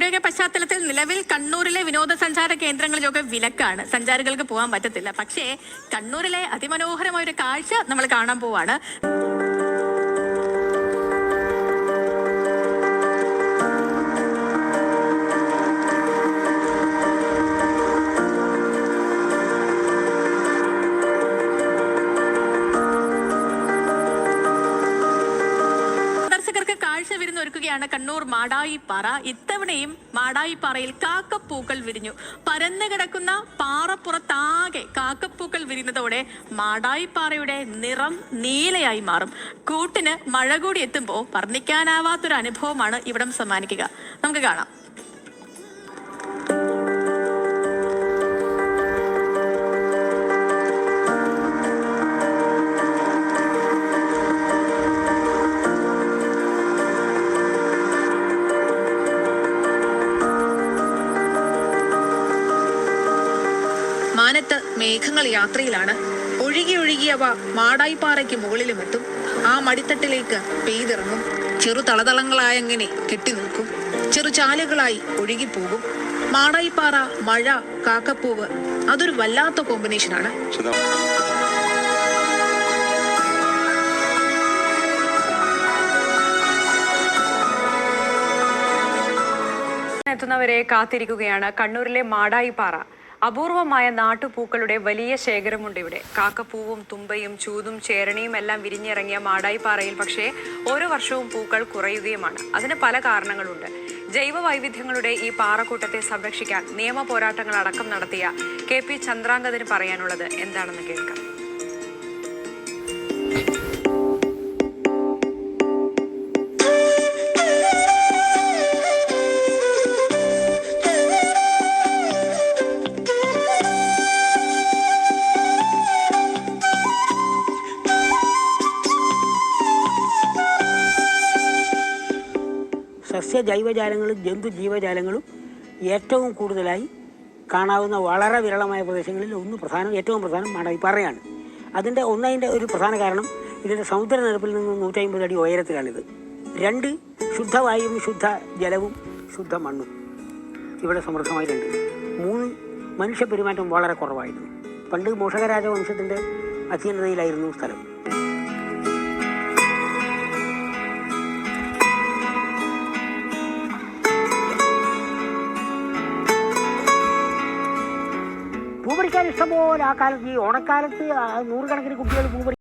മഴയുടെയൊക്കെ പശ്ചാത്തലത്തിൽ നിലവിൽ കണ്ണൂരിലെ വിനോദസഞ്ചാര കേന്ദ്രങ്ങളിലൊക്കെ വിലക്കാണ്. സഞ്ചാരികൾക്ക് പോകാൻ പറ്റത്തില്ല. പക്ഷേ കണ്ണൂരിലെ അതിമനോഹരമായ ഒരു കാഴ്ച നമ്മൾ കാണാൻ പോവാണ്. വിരുന്നൊരുക്കുകയാണ് കണ്ണൂർ മാടായിപ്പാറ. ഇത്തവണയും മാടായിപ്പാറയിൽ കാക്കപ്പൂക്കൾ വിരിഞ്ഞു. പരന്നു കിടക്കുന്ന പാറപ്പുറത്താകെ കാക്കപ്പൂക്കൾ വിരിയുന്നതോടെ മാടായിപ്പാറയുടെ നിറം നീലയായി മാറും. കൂട്ടിന് മഴ കൂടി എത്തുമ്പോൾ വർണിക്കാനാവാത്തൊരു അനുഭവമാണ് ഇവിടം സമ്മാനിക്കുക. നമുക്ക് കാണാം. മേഘങ്ങൾ യാത്രയിലാണ് ഒഴുകി ഒഴുകി അവ മാടായിപ്പാറയ്ക്ക് മുകളിലുമെത്തും ആ മടിത്തട്ടിലേക്ക് പെയ്തിറങ്ങും. ചെറു തളതളങ്ങളായങ്ങനെ കെട്ടി നിൽക്കും. ചെറു ചാലുകളായി ഒഴുകിപ്പോകും. മാടായിപ്പാറ മഴ കാക്കപ്പൂവ് അതൊരു വല്ലാത്ത കോമ്പിനേഷനാണ്. എത്തുന്നവരെ കാത്തിരിക്കുകയാണ് കണ്ണൂരിലെ മാടായിപ്പാറ. അപൂർവമായ നാട്ടുപൂക്കളുടെ വലിയ ശേഖരമുണ്ട് ഇവിടെ. കാക്കപ്പൂവും തുമ്പയും ചൂതും ചേരണിയും എല്ലാം വിരിഞ്ഞിറങ്ങിയ മാടായിപ്പാറയിൽ പക്ഷേ ഓരോ വർഷവും പൂക്കൾ കുറയുകയുമാണ്. അതിന് പല കാരണങ്ങളുണ്ട്. ജൈവ വൈവിധ്യങ്ങളുടെ ഈ പാറക്കൂട്ടത്തെ സംരക്ഷിക്കാൻ നിയമ പോരാട്ടങ്ങൾ അടക്കം നടത്തിയ കെ പി ചന്ദ്രാംഗതിന് പറയാനുള്ളത് എന്താണെന്ന് കേൾക്കാം. സസ്യ ജൈവജാലങ്ങളും ജന്തു ജീവജാലങ്ങളും ഏറ്റവും കൂടുതലായി കാണാവുന്ന വളരെ വിരളമായ പ്രദേശങ്ങളിൽ ഒന്ന് പ്രധാനം ഏറ്റവും പ്രധാനം മാടായിപ്പാറയാണ് അതിന്റെ ഒന്നതിന്റെ ഒരു പ്രധാന കാരണം ഇതിന്റെ സമുദ്രനിരപ്പിൽ നിന്ന് നൂറ്റമ്പത് അടി ഉയരത്തിലാണിത്. രണ്ട് ശുദ്ധവായുവും ശുദ്ധ ജലവും ശുദ്ധ മണ്ണും. ഇവിടെ സമൃദ്ധമായിട്ടുണ്ട് മൂന്ന് മനുഷ്യ പെരുമാറ്റം വളരെ കുറവായിരുന്നു. പണ്ട് മോഷകരാജവംശത്തിന്റെ അധീനതയിലായിരുന്നു സ്ഥലം. പൂ ഇഷ്ടം ഇഷ്ടംപോലെ ആ കാലത്ത് ഈ ഓണക്കാലത്ത് നൂറുകണക്കിന് കുട്ടികൾ പൂ പറി